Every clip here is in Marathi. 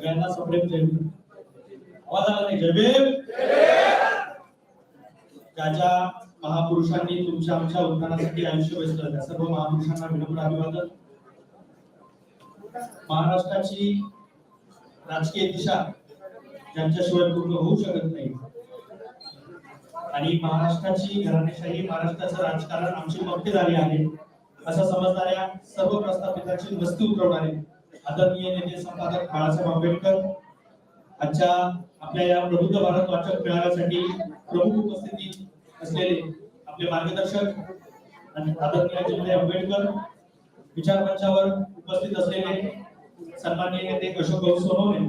सगळ्यांना सप्रेम जय आवाज आला नाही जय भीम. ज्या ज्या महापुरुषांनी तुमच्या आमच्या उत्थानासाठी आयुष्य वेचलं. त्या सर्व महापुरुषांना विनम्र अभिवादन. महाराष्ट्राची राजकीय दिशा ज्यांच्याशिवाय पूर्ण होऊ शकत नाही. आणि महाराष्ट्राची घराणेशाही महाराष्ट्राचं राजकारण आमची मक्तेदारी आहे. असं समजणाऱ्या सर्व प्रस्थापितांची मस्ती उतरवणारे आदरणीय नेते संपादक बाळासाहेब आंबेडकर आजच्या आपल्या या प्रबुद्ध भारत वाचक मेळाव्यासाठी प्रमुख उपस्थिती असलेले आपले मार्गदर्शक आणि आदरणीय अजितभाई आंबेडकर विचारमंचावर उपस्थित असलेले सन्माननीय नेते अशोक भाऊ सोनवणे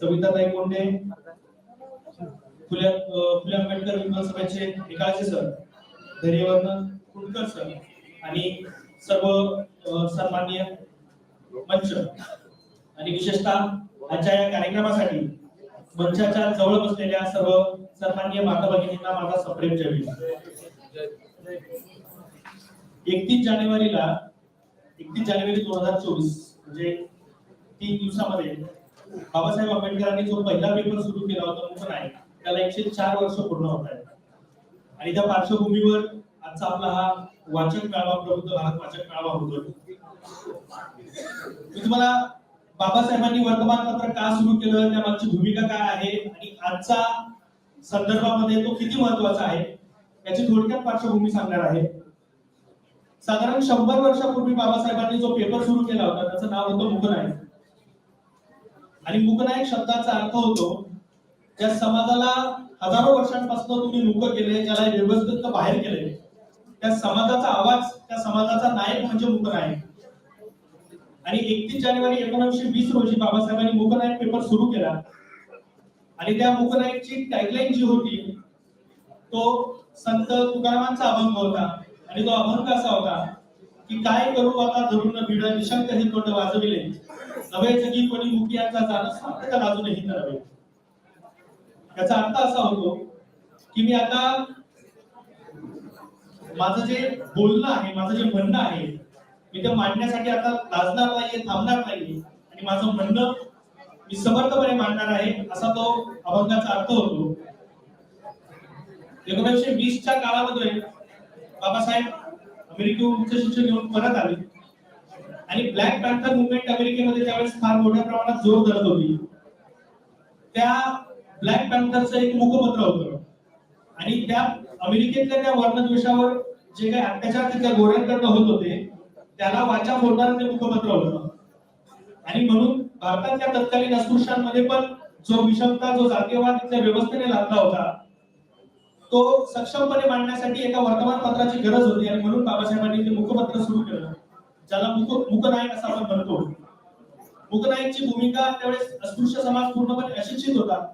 सविताताई कोंडे फुले फुले आंबेडकर विधानसभेचे निकालचे सर धैर्यवर्धन कुलकर सर आणि सर्व सन्माननीय मंच. आणि विशेषतः आजच्या या कार्यक्रमासाठी मंचाच्या जवळ बसलेल्या सर्व सन्माननीय माता भगिनींना माझा सप्रेम जय एकतीस जानेवारीला एकतीस जानेवारी दोन हजार चोवीस म्हणजे तीन दिवसामध्ये बाबासाहेब आंबेडकरांनी जो पहिला पेपर सुरू केला होता मुख नाही त्याला एकशे चार वर्ष पूर्ण होत आहेत. आणि त्या पार्श्वभूमीवर आजचा आपला हा वाचक मेळावा प्रबुद्ध भारत वाचक मेळावा होतोय मी तुम्हाला बाबासाहेबांनी वर्तमानपत्र का सुरू केलं त्यामागची भूमिका काय आहे आणि आजचा संदर्भामध्ये तो किती महत्त्वाचा आहे याची थोडक्यात पार्श्वभूमी सांगणार आहे. साधारण शंभर वर्षापूर्वी बाबासाहेबांनी जो पेपर सुरू केला होता त्याचं नाव होतं मुकनायक. आणि मुकनायक शब्दाचा अर्थ होतो ज्या समाजाला हजारो वर्षांपासून तुम्ही मुक केले ज्याला व्यवस्थित बाहेर केले त्या समाजाचा आवाज त्या समाजाचा नायक म्हणजे मुकनायक. आणि एकतीस जानेवारी एकोणीसशे वीस रोजी बाबासाहेबांनी मुकनायक पेपर सुरू केला. आणि त्या मुकनायकची टॅगलाईन जी होती तो संत तुकारामांचा अभंग होता. आणि तो अभंग असा होता की काय करू आता धरून भिड निशंक हे तोंड वाजविले. नवे जगी कोणी मुखियांचा जाणं सार्थक अजूनही करावे याचा अर्थ असा होतो की मी आता माझं जे बोलणं आहे माझं जे म्हणणं आहे मी ते मांडण्यासाठी आता लाजणार नाहीये थांबणार नाहीये. आणि माझं म्हणणं मी समर्थपणे मांडणार आहे असा तो अभंगाचा अर्थ होतो. एकोणीसशे वीसच्या काळामध्ये बाबासाहेब अमेरिकेहून उच्च शिक्षण घेऊन परत आले. आणि ब्लॅक पॅन्थर मुवमेंट अमेरिकेमध्ये त्यावेळेस फार मोठ्या प्रमाणात जोर धरत होती. त्या ब्लॅक पॅन्थरचं एक मुखपत्र होतं. आणि त्या अमेरिकेतल्या त्या वर्णद्वेषावर जे काही अत्याचार तिथल्या गोऱ्यांकडनं होत होते त्याला वाचा फोडणारं ते म्हणजे मुखपत्र होतं. आणि म्हणून भारतातल्या तत्कालीन अस्पृश्यांमध्ये पण जो विषमता जो जातीयवाद इथल्या व्यवस्थेने लादला होता तो सक्षमपणे मांडण्यासाठी एका वर्तमानपत्राची गरज होती आणि म्हणून बाबासाहेबांनी ते मुखपत्र सुरू केलं. ज्याला मुख मुकनायक असं आपण म्हणतो. मुकनायकची भूमिका त्यावेळेस अस्पृश्य समाज पूर्णपणे अशिक्षित होता.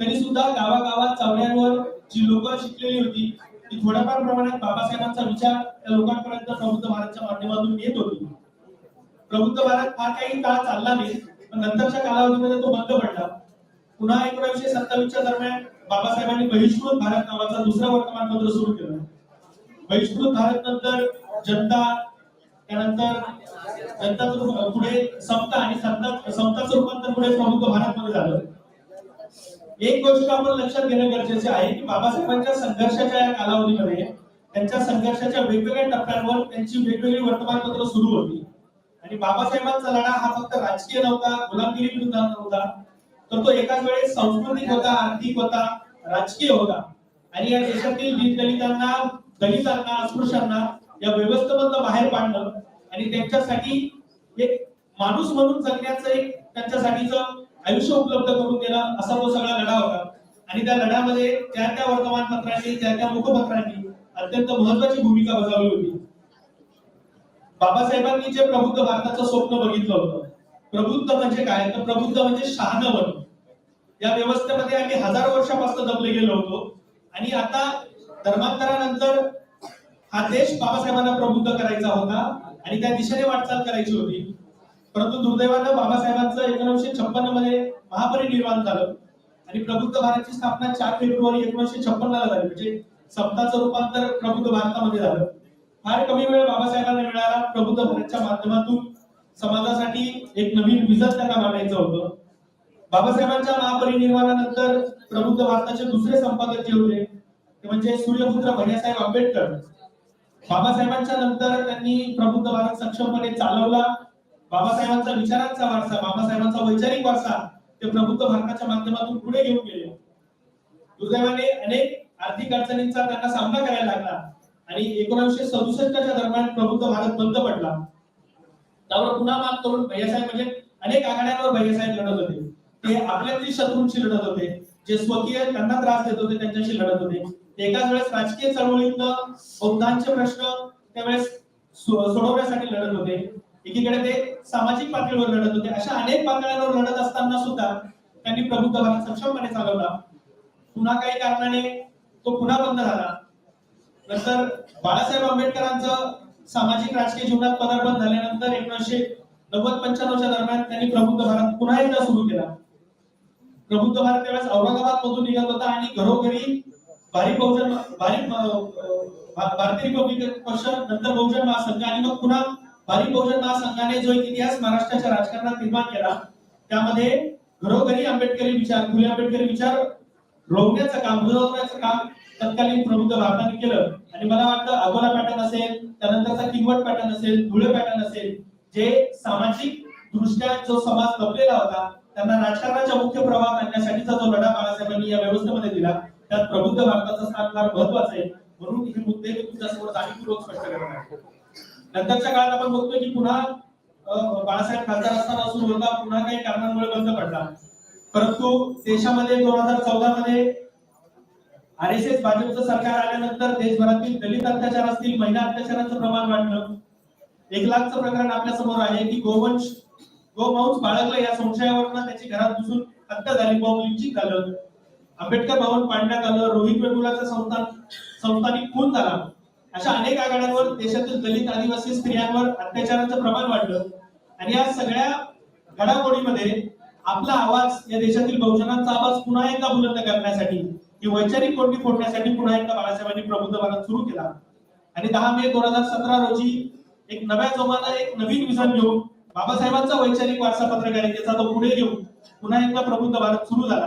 तरी सुद्धा गावागावात चावड्यांवर जी लोक शिकलेली होती की थोड्याफार प्रमाणात बाबासाहेबांचा विचार त्या लोकांपर्यंत प्रबुद्ध भारतच्या माध्यमातून येत होती. प्रबुद्ध भारत फार काही काळ चालला नाही पण नंतरच्या कालावधीमध्ये तो बंद पडला. पुन्हा एकोणीसशे सत्तावीसच्या दरम्यान बाबासाहेबांनी बहिष्कृत भारत नावाचा दुसरा वर्तमानपत्र सुरू केलं. बहिष्कृत भारत नंतर जनता त्यानंतर जनताचं पुढे समता आणि समता समताचं रूपांतर पुढे प्रबुद्ध भारतमध्ये झालं. एक गोष्ट आपण लक्षात घेणं गरजेचे आहे की बाबासाहेबांच्या संघर्षाच्या या कालावधीमध्ये त्यांच्या संघर्षाच्या वेगवेगळ्या टप्प्यांवर त्यांची वेगवेगळी वर्तमानपत्र सुरू होती. आणि बाबासाहेबांचा लढा हा फक्त राजकीय नव्हता गुलामगिरी विरुद्ध नव्हता. तर तो एकाच वेळेस सांस्कृतिक होता आर्थिक होता राजकीय होता. आणि या देशातील दलितांना दलितांना अस्पृश्यांना या व्यवस्थेमधनं बाहेर पाडणं आणि त्यांच्यासाठी एक माणूस म्हणून जगण्याचं एक त्यांच्यासाठीचं आयुष्य उपलब्ध करून देणं असा तो सगळा लढा होता. आणि त्या लढ्यामध्ये त्या त्या वर्तमानपत्रांनी त्या त्या मुखपत्रांनी अत्यंत महत्वाची भूमिका बजावली होती. बाबासाहेबांनी जे प्रबुद्ध भारताचं स्वप्न बघितलं होतं प्रबुद्ध म्हणजे काय? तर प्रबुद्ध म्हणजे शहाणवण या व्यवस्थेमध्ये आम्ही हजार वर्षापासून दबले गेलो होतो. आणि आता धर्मांतरानंतर हा देश बाबासाहेबांना प्रबुद्ध करायचा होता आणि त्या दिशेने वाटचाल करायची होती. परंतु दुर्दैवानं बाबासाहेबांचं एकोणीसशे छप्पन्नमध्ये महापरिनिर्वाण झालं. आणि प्रबुद्ध भारतची स्थापना चार फेब्रुवारी एकोणीसशे छप्पन्न ला झाली. म्हणजे सप्ताचं रूपांतर प्रबुद्ध भारतामध्ये झालं. फार कमी वेळ बाबासाहेबांना मिळाला. प्रबुद्ध भारतच्या माध्यमातून समाजासाठी एक नवीन विजन त्यांना मांडायचं होतं. बाबासाहेबांच्या महापरिनिर्वाणानंतर प्रबुद्ध भारताचे दुसरे संपादक जे होते ते म्हणजे सूर्यपुत्र भैयासाहेब आंबेडकर. बाबासाहेबांच्या नंतर त्यांनी प्रबुद्ध भारत सक्षमपणे चालवला. बाबासाहेबांचा विचारांचा वारसा बाबासाहेबांचा वैचारिक वारसा ते प्रबुद्ध भारताच्या माध्यमातून पुढे घेऊन गेले. दुर्दैवाने अनेक आर्थिक अडचणींचा त्यांना सामना करायला लागला आणि एकोणीसशे सदुसष्टच्या दरम्यान प्रबुद्ध भारत बंद पडला. त्यावर पुन्हा मात करून भैयासाहेब म्हणजे अनेक आघाड्यांवर भैयासाहेब लढत होते. ते आपल्यातील शत्रूंशी लढत होते. जे स्वकीय त्यांना त्रास देत होते त्यांच्याशी लढत होते. एकाच वेळेस राजकीय चळवळीतनं बौद्धांचे प्रश्न त्यावेळेस सोडवण्यासाठी लढत होते. एकीकडे ते सामाजिक पातळीवर लढत होते. अशा अनेक पातळ्यांवर लढत असताना सुद्धा त्यांनी प्रबुद्ध भारत सक्षमपणे चालवला. पुन्हा काही कारणाने तो पुन्हा बंद झाला. नंतर बाळासाहेब आंबेडकरांचं सामाजिक राजकीय जीवनात पदार्पण झाल्यानंतर एकोणीसशे नव्वद पंच्याण्णवच्या दरम्यान त्यांनी प्रबुद्ध भारत पुन्हा एकदा सुरू केला. प्रबुद्ध भारत त्यावेळेस औरंगाबाद मधून निघत होता आणि घरोघरी भारी बहुजन भारी भारतीय रिपब्लिकन पक्ष नंतर बहुजन महासंघ आणि मग पुन्हा भारी बहुजन महासंघाने जो एक इतिहास महाराष्ट्राच्या राजकारणात निर्माण केला त्यामध्ये घरोघरी आंबेडकरी विचार फुले आंबेडकरी विचार रोवण्याचं काम रुजवण्याचं काम तत्कालीन प्रबुद्ध भारताने केलं. आणि मला वाटतं अगोला पॅटर्न असेल त्यानंतरचा किंवट पॅटर्न असेल धुळे पॅटर्न असेल जे सामाजिक दृष्ट्या जो समाज लपलेला होता त्यांना राजकारणाच्या मुख्य प्रवाहात आणण्यासाठीचा जो लढा बाळासाहेबांनी या व्यवस्थेमध्ये दिला त्यात प्रबुद्ध भारताचं स्थान फार महत्वाचं आहे. म्हणून हे मुद्दे मी तुमच्यासमोर जाणीवपूर्वक स्पष्ट करणार आहे. नंतरच्या काळात आपण बघतोय की पुन्हा बाळासाहेब खासदार असताना असून होता पुन्हा काही कारणांमुळे बंद पडला. परंतु देशामध्ये दोन हजार चौदा मध्ये आर एस एस भाजपचं सरकार आल्यानंतर देशभरातील दलित अत्याचार असतील महिला अत्याचाराचं प्रमाण वाढलं. एक लाखचं प्रकरण आपल्यासमोर आहे की गोवंश गोमांस बाळगलं या संशयावरनं त्याची घरात घुसून हत्या झाली बॉम्ब लिंचिंग झालं. आंबेडकर भवन पाडण्यात आलं रोहित वेमुलाचा संस्थान संस्थानिक खून झाला. अशा अनेक आघाड्यांवर देशातील दलित आदिवासी स्त्रियांवर अत्याचाराचं प्रमाण वाढलं. आणि या सगळ्या घडामोडीमध्ये आपला आवाज या देशातील बहुजनांचा आवाज पुन्हा एकदा बुलंद करण्यासाठी ही वैचारिक कोंडी फोडण्यासाठी पुन्हा एकदा बाळासाहेबांनी प्रबुद्ध भारत सुरू केला. आणि दहा मे दोन हजार सतरा रोजी एक नव्या जोमानं एक नवीन विजन घेऊन बाबासाहेबांचा वैचारिक वारसा पत्रकारितेचा तो पुढे घेऊन पुन्हा एकदा प्रबुद्ध भारत सुरू झाला.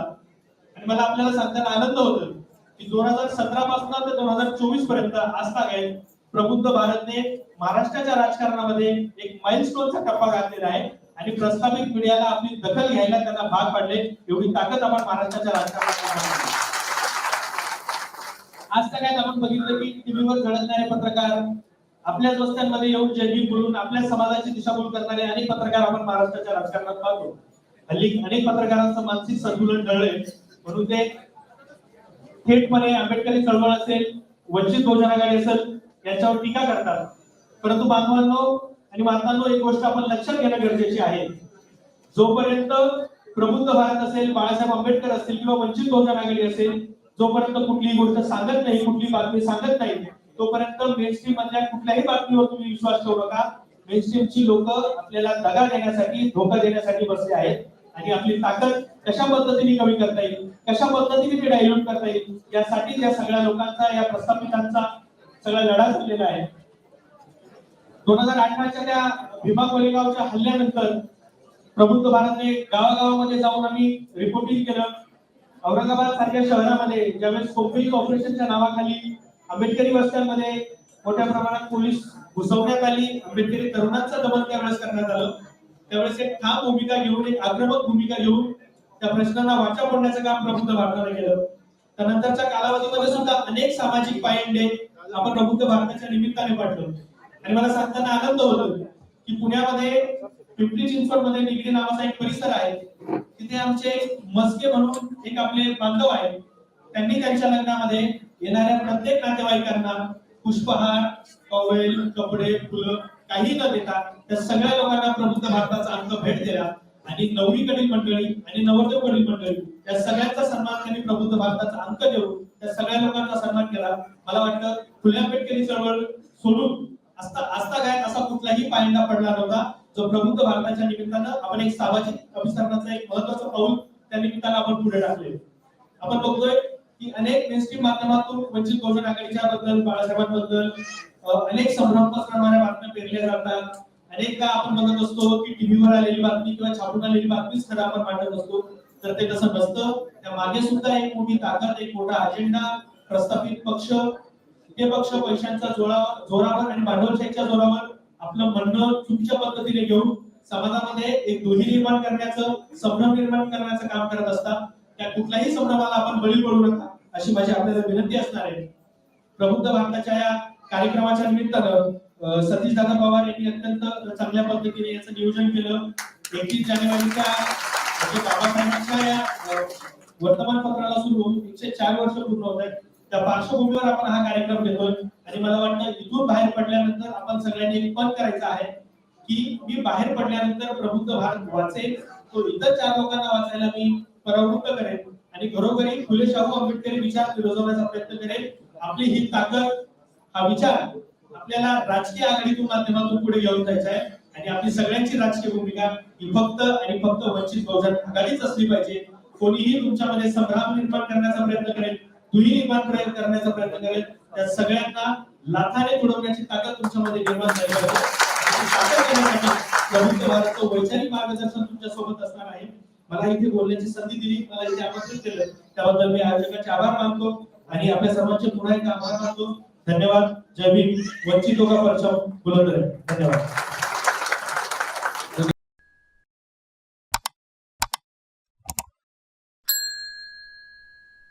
आणि मला आपल्याला सांगताना आनंद होतो की दोन हजार सतरा पासून ते दोन हजार चोवीसपर्यंत आजता काय प्रबुद्ध भारतने महाराष्ट्राच्या राजकारणामध्ये एक माइलस्टोनचा टप्पा घातलेला आहे. आणि प्रस्थापित मीडियाला आपली दखल घ्यायला त्यांना भाग पाडले. एवढी ताकद आपण महाराष्ट्राच्या राजकारणात आज काय आपण बघितलं की टीव्हीवर झळकणारे पत्रकार आपल्याच वस्त्यांमध्ये येऊन जयगीत बोलून आपल्या समाजाची दिशाभूल करणारे अनेक पत्रकार आपण महाराष्ट्राच्या राजकारणात पाहतो. हल्ली अनेक पत्रकारांचं मानसिक संतुलन ढळले म्हणून ते थेटपणे आंबेडकरी चळवळ असेल वंचित बहुजन आघाडी असेल यांच्यावर टीका करतात. परंतु बांधवांनो आणि मातांनो एक गोष्ट आपण लक्षात घेणं गरजेची आहे. जोपर्यंत प्रबुद्ध भारत असेल बाळासाहेब आंबेडकर असतील किंवा वंचित बहुजन आघाडी असेल जोपर्यंत कुठलीही गोष्ट सांगत नाही कुठली बातमी सांगत नाही तोपर्यंत मेनस्ट्रीम मधल्या कुठल्याही बातमीवर तुम्ही विश्वास ठेवू नका. मेनस्ट्रीमची लोक आपल्याला दगा देण्यासाठी धोका देण्यासाठी बसले आहेत. आणि आपली ताकद कशा पद्धतीने कमी करता येईल? कशा पद्धतीने ते डायल्यूट करता येईल? यासाठी या सगळ्या लोकांचा या प्रस्थापितांचा सगळा लढा झालेला आहे. दोन हजार अठराच्या त्या भीमा कोरेगावच्या हल्ल्यानंतर प्रबुद्ध भारतने गावागावामध्ये जाऊन आम्ही रिपोर्टिंग केलं. औरंगाबाद सारख्या शहरामध्ये ज्यावेळेस कोकणी ऑपरेशनच्या नावाखाली आंबेडकरी वस्त्यांमध्ये मोठ्या प्रमाणात पोलीस घुसवण्यात आली. आंबेडकरी तरुणांचं दमन त्यावेळेस करण्यात आलं. त्यावेळेस एक ठाम भूमिका घेऊन एक आक्रमक भूमिका घेऊन त्या प्रश्नांना वाचा फोडण्याचं काम प्रबुद्ध भारताने केलं. त्यानंतरच्या कालावधीमध्ये सुद्धा अनेक सामाजिक पायंडे आपण प्रबुद्ध भारताच्या निमित्ताने पाडलो आणि मला सांगताना आनंद होतो की पुण्यामध्ये पिंपरी चिंचवडमध्ये निगडी नावाचा एक परिसर आहे. तिथे आमचे मस्के म्हणून एक आपले बांधव आहेत. त्यांनी त्यांच्या लग्नामध्ये येणाऱ्या प्रत्येक नातेवाईकांना पुष्पहार कवेल कपडे फुलं काही न देता त्या सगळ्या लोकांना प्रबुद्ध भारताचा अंक भेट दिला. आणि नवरीकडील मंडळी आणि नवरदेवकडील मंडळी या सगळ्यांचा सन्मान त्यांनी प्रबुद्ध भारताचा अंक देऊन त्या सगळ्या लोकांचा सन्मान केला. मला वाटतं खुल्या पेटकरी चळवळ सोडून असता असता काय असा कुठलाही पायंडा पडला नव्हता. जो प्रबुद्ध भारताच्या निमित्तानं आपण एक सामाजिक अभिसरणाचं एक महत्वाचं पाऊल त्या निमित्तानं आपण पुढे टाकले आपण बघतोय की अनेक मेनस्ट्रीम माध्यमातून वंचित बहुजन आघाडीच्या बद्दल बाळासाहेबांबद्दल अनेक संभ्रम करणाऱ्या बातम्या पेरल्या जातात. अनेकदा आपण बघत असतो की टीव्हीवर आलेली बातमी किंवा छापून आलेली बातमीच खरं आपण मांडत असतो. तर ते तसं नसतं. त्या मागे सुद्धा एक मोठी ताकद एक मोठा अजेंडा प्रस्थापित पक्ष हे पक्ष पैशांच्या जोरावर जोरावर आणि भांडवलशाहीच्या जोरावर आपलं म्हणणं चुकीच्या पद्धतीने घेऊन समाजामध्ये एक दोन्ही निर्माण करण्याचं संभ्रम निर्माण करण्याचं काम करत असतात. त्या कुठल्याही संभ्रमाला आपण बळी पडू नका अशी माझी आपल्याला विनंती असणार आहे. प्रबुद्ध भारताच्या या कार्यक्रमाच्या निमित्तानं सतीश दादा पवार यांनी अत्यंत चांगल्या पद्धतीने याचं नियोजन केलं. एकतीस जानेवारीच्या म्हणजे बाबासाहेबांच्या या वर्तमानपत्राला सुरू होऊन एकशे चार वर्ष पूर्ण होत आहेत. त्या पार्श्वभूमीवर आपण हा कार्यक्रम घेतोय. आणि मला वाटतं इथून बाहेर पडल्यानंतर आपण सगळ्यांनी एक पण करायचं आहे की मी बाहेर पडल्यानंतर प्रबुद्ध भारत वाचेल. तो इतर चार लोकांना वाचायला मी प्रवृत्त करेन. आणि घरोघरी फुले शाहू आंबेडकरी विचार फिरवण्याचा प्रयत्न करेल आपली ही ताकद हा विचार आपल्याला राजकीय आघाडीतून माध्यमातून पुढे घेऊन जायचा आहे आणि आपली सगळ्यांची राजकीय भूमिका ही फक्त आणि फक्त वंचित बहुजन आघाडीच असली पाहिजे. कोणीही तुमच्यामध्ये संभ्राम निर्माण करण्याचा प्रयत्न करेल दुही निर्माण प्रयत्न करण्याचा प्रयत्न करेल त्या सगळ्यांना लाथाने तुडवण्याची ताकद तुमच्यामध्ये निर्माण झाली पाहिजे. भारतचं वैचारिक मार्गदर्शन तुमच्यासोबत असणार आहे. मला इथे बोलण्याची संधी दिली मला इथे आमंत्रित केलं. त्याबद्दल मी आयोजकांचे आभार मानतो आणि आपल्या सर्वांचे पुन्हा एकदा आभार मानतो. धन्यवाद. जय भीम. वंचित का परचम बुलंद है. धन्यवाद.